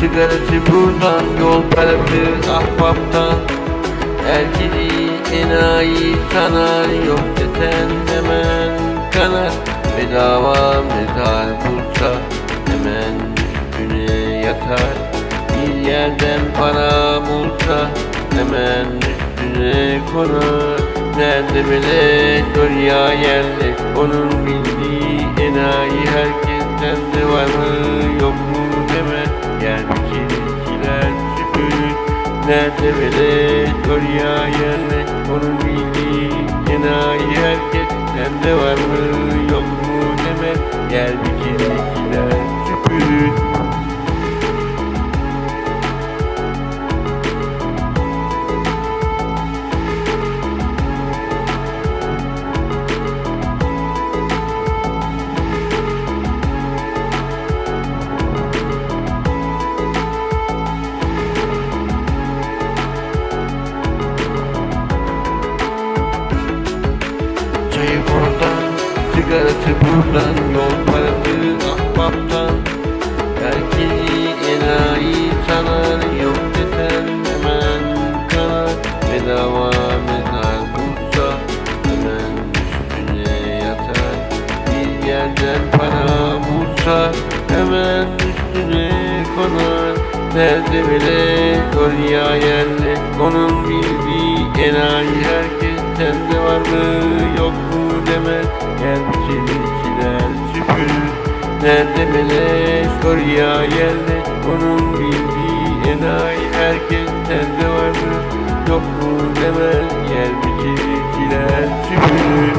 Sigarası buradan Yol parası ahbaptan. Erkeli enayi sanar Yok desen hemen kanar Bedava mezar bulsa Hemen üstüne yatar. Bir yerden para bulsa Hemen üstüne konar. Nerede beleş oraya yerleş Onun bildiği enayi herkesten de var mı yok Nerede beleş oraya yerleş Onun bildiği enayi herkesten de var mı yok mu deme Yer kirkiler sigarası buradan Yol parası ahbaptan. Erkeği enayi sanar Yok desen hemen kanar Bedava mezar bulsa Hemen üstüne yatar. Bir yerden para bulsa Hemen üstüne konar. Nerede bile oraya yerleş Onun bildiği enayi herkes Sende var mı yok mu demez Gel çelişkiler süpürür Nerede beleş oraya yerleş Onun bildiği enayi herkes Sende var mı yok mu demez Gel bir çelişkiler süpürür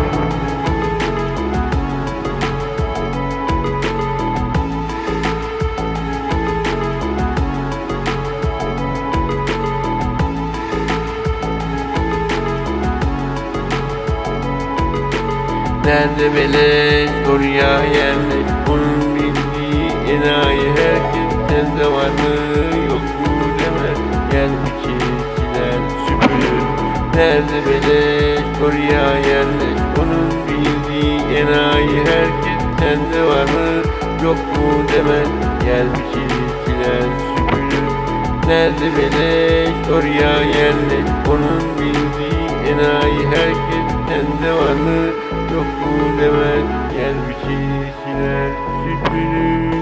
Nerede beleş oraya yerleş Onun bildiği enayi herkes Sende var mı? Yok mu demez Gel çelişkiler süpürür. Nerede beleş oraya yerleş Onun bildiği enayi herkes Sende var mı? Yok mu demez Gel çelişkiler süpürür. Nerede beleş oraya yerleş Onun bildiği enayi herkes Sende var mı yok mu demez Gel bir çelişkiler süpürür